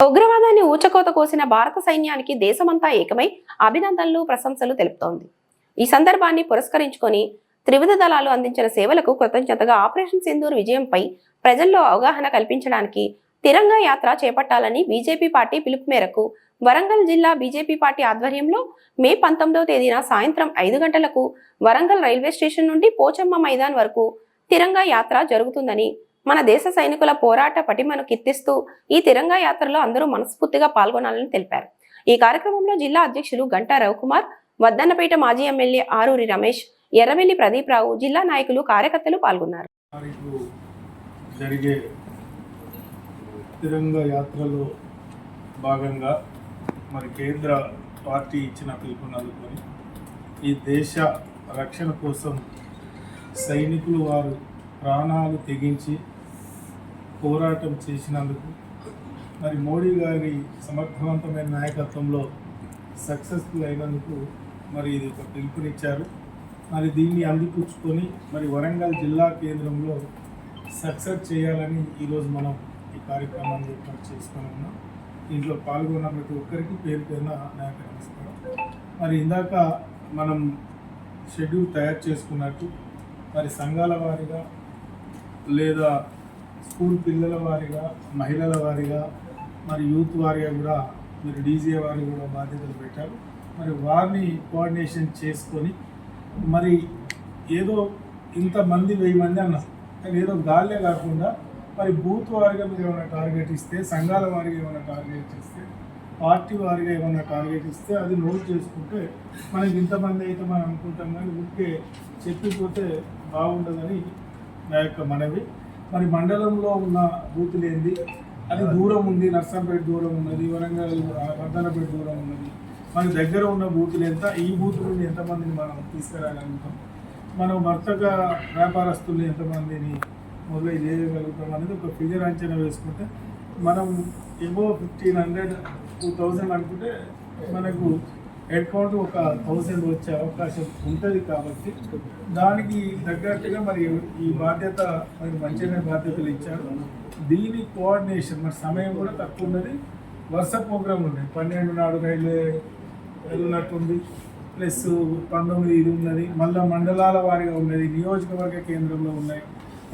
ఉగ్రవాదాన్ని ఊచకోత కోసిన భారత సైన్యానికి దేశమంతా ఏకమై అభినందనలు ప్రశంసలు తెలుపుతోంది. ఈ సందర్భాన్ని పురస్కరించుకొని త్రివిధ దళాలు అందించిన సేవలకు కృతజ్ఞతగా ఆపరేషన్ సింధూర్ విజయంపై ప్రజల్లో అవగాహన కల్పించడానికి తిరంగా యాత్ర చేపట్టాలని బీజేపీ పార్టీ పిలుపు మేరకు వరంగల్ జిల్లా బీజేపీ పార్టీ ఆధ్వర్యంలో మే పంతొమ్మిదవ తేదీన సాయంత్రం ఐదు గంటలకు వరంగల్ రైల్వే స్టేషన్ నుండి పోచమ్మ మైదాన్ వరకు తిరంగా యాత్ర జరుగుతుందని మన దేశ సైనికుల పోరాట పటిమను కీర్తిస్తూ ఈ తిరంగా యాత్రలో అందరూ మనస్ఫూర్తిగా పాల్గొనాలని తెలిపారు. ఈ కార్యక్రమంలో జిల్లా అధ్యక్షులు గంటా రవికుమార్ వద్దన్నపేట మాజీ ఎమ్మెల్యే ఆరూరి రమేష్ ఎర్రవెల్లి ప్రదీప్ రావు జిల్లా నాయకులు కార్యకర్తలు పాల్గొన్నారు. జరిగే తిరంగ యాత్రలో భాగంగా మరి కేంద్ర పార్టీ ఇచ్చిన పిలుపుని అందుకొని ఈ దేశ రక్షణ కోసం సైనికులు వారు ప్రాణాలు తెగించి పోరాటం చేసినందుకు మరి మోడీ గారి సమర్థవంతమైన నాయకత్వంలో సక్సెస్ఫుల్ అయినందుకు మరి ఇది ఒక పిలుపునిచ్చారు. మరి దీన్ని అందిపుచ్చుకొని మరి వరంగల్ జిల్లా కేంద్రంలో సక్సెస్ చేయాలని ఈరోజు మనం ఈ కార్యక్రమాన్ని ఏర్పాటు చేసుకొని ఉన్నాం. దీంట్లో పాల్గొన్న ప్రతి ఒక్కరికి పేరు పేరున నాయక నమస్కారం. మరి ఇందాక మనం షెడ్యూల్ తయారు చేసుకున్నట్టు మరి సంఘాల వారిగా లేదా స్కూల్ పిల్లల వారిగా మహిళల వారిగా మరి యూత్ వారిగా కూడా మీరు డీజే వారి కూడా బాధ్యతలు పెట్టారు. మరి వారిని కోఆర్డినేషన్ చేసుకొని మరి ఏదో ఇంతమంది వెయ్యి మంది అన్నారు కానీ ఏదో గాలే కాకుండా మరి బూత్ వారిగా మీరు ఏమైనా టార్గెట్ ఇస్తే సంఘాల వారిగా ఏమైనా టార్గెట్ ఇస్తే పార్టీ వారిగా ఏమైనా టార్గెట్ ఇస్తే అది నోట్ చేసుకుంటే మనకి ఇంతమంది అయితే మనం అనుకుంటాం కానీ ఊరికే చెప్పిపోతే బాగుండదని నా యొక్క మనవి. మరి మండలంలో ఉన్న బూతులు ఏంది అది దూరం ఉంది నర్సంపేట దూరం ఉన్నది వరంగల్ వర్ధనపేట దూరం ఉన్నది. మన దగ్గర ఉన్న బూతులు ఎంత ఈ బూత్ నుండి ఎంతమందిని మనం తీసుకురాగలుగుతాం? మనం వర్తక వ్యాపారస్తుల్ని ఎంతమందిని మొదలై చేయగలుగుతాం అనేది ఒక ఫిగర్ అంచనా వేసుకుంటే మనం above fifteen hundred two thousand అనుకుంటే మనకు హెడ్ కౌంట్ ఒక థౌసండ్ వచ్చే అవకాశం ఉంటుంది కాబట్టి దానికి తగ్గట్టుగా మరి ఈ బాధ్యత మరి మంచిగానే బాధ్యతలు ఇచ్చారు. దీని కోఆర్డినేషన్ మరి సమయం కూడా తక్కువ ఉన్నది. వరుస ప్రోగ్రాంలు ఉన్నాయి పన్నెండు నాడు రైల్వే వెళ్ళినట్టుంది ప్లస్ పంతొమ్మిది ఇది ఉన్నది. మళ్ళీ మండలాల వారిగా ఉన్నది. నియోజకవర్గ కేంద్రంలో ఉన్నాయి.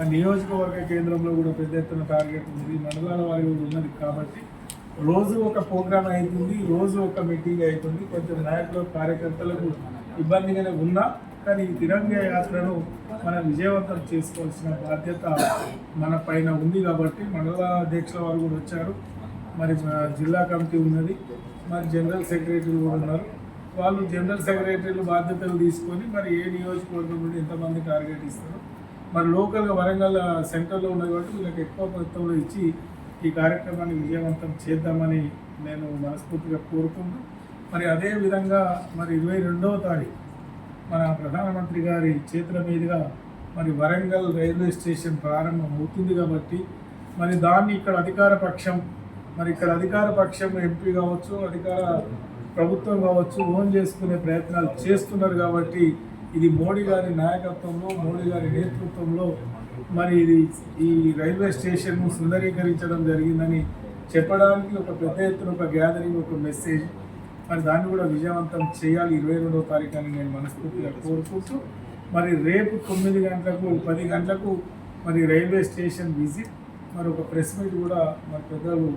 ఆ నియోజకవర్గ కేంద్రంలో కూడా పెద్ద ఎత్తున టార్గెట్ ఉంది. మండలాల వారిగా కూడా ఉన్నది కాబట్టి రోజు ఒక ప్రోగ్రామ్ అవుతుంది రోజు ఒక మీటింగ్ అవుతుంది కొంచెం నాయకులు కార్యకర్తలకు ఇబ్బందిగానే ఉన్నా కానీ ఈ తిరంగ యాత్రను మనం విజయవంతం చేసుకోవాల్సిన బాధ్యత మన పైన ఉంది కాబట్టి మండల అధ్యక్షుల వారు కూడా వచ్చారు. మరి జిల్లా కమిటీ ఉన్నది మరి జనరల్ సెక్రటరీలు కూడా ఉన్నారు. వాళ్ళు జనరల్ సెక్రటరీలు బాధ్యతలు తీసుకొని మరి ఏ నియోజకవర్గం నుండి ఎంతమంది టార్గెట్ ఇస్తారు మరి లోకల్గా వరంగల్ సెంటర్లో ఉన్నది కాబట్టి వీళ్ళకి ఎక్కువ మొత్తంలో ఇచ్చి ఈ కార్యక్రమాన్ని విజయవంతం చేద్దామని నేను మనస్ఫూర్తిగా కోరుకుంటూ మరి అదే విధంగా మరి ఇరవై రెండవ తారీఖు మన ప్రధానమంత్రి గారి చేతుల మీదుగా మరి వరంగల్ రైల్వే స్టేషన్ ప్రారంభం అవుతుంది కాబట్టి మరి దాన్ని ఇక్కడ అధికార పక్షం మరి ఇక్కడ అధికార పక్షం ఎంపీ కావచ్చు అధికార ప్రభుత్వం కావచ్చు ఓన్ చేసుకునే ప్రయత్నాలు చేస్తున్నారు కాబట్టి ఇది మోడీ గారి నాయకత్వంలో మోడీ గారి నేతృత్వంలో మరి ఇది ఈ రైల్వే స్టేషన్ను సుందరీకరించడం జరిగిందని చెప్పడానికి ఒక పెద్ద ఎత్తున ఒక గ్యాదరింగ్ ఒక మెసేజ్ మరి దాన్ని కూడా విజయవంతం చేయాలి ఇరవై రెండవ తారీఖు అని నేను మనస్ఫూర్తిగా కోరుకుంటూ మరి రేపు తొమ్మిది గంటలకు పది గంటలకు మరి రైల్వే స్టేషన్ విజిట్ మరి ఒక ప్రెస్ మీట్ కూడా మరి పెద్దలు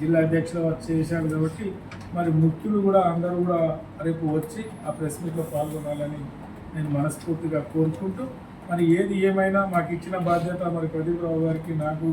జిల్లా అధ్యక్షులు వారు చేశారు కాబట్టి మరి ముఖ్యులు కూడా అందరూ కూడా రేపు వచ్చి ఆ ప్రెస్ మీట్లో పాల్గొనాలని నేను మనస్ఫూర్తిగా కోరుకుంటూ మరి ఏది ఏమైనా మాకు ఇచ్చిన బాధ్యత మరి ప్రదీప్ రావు గారికి నాకు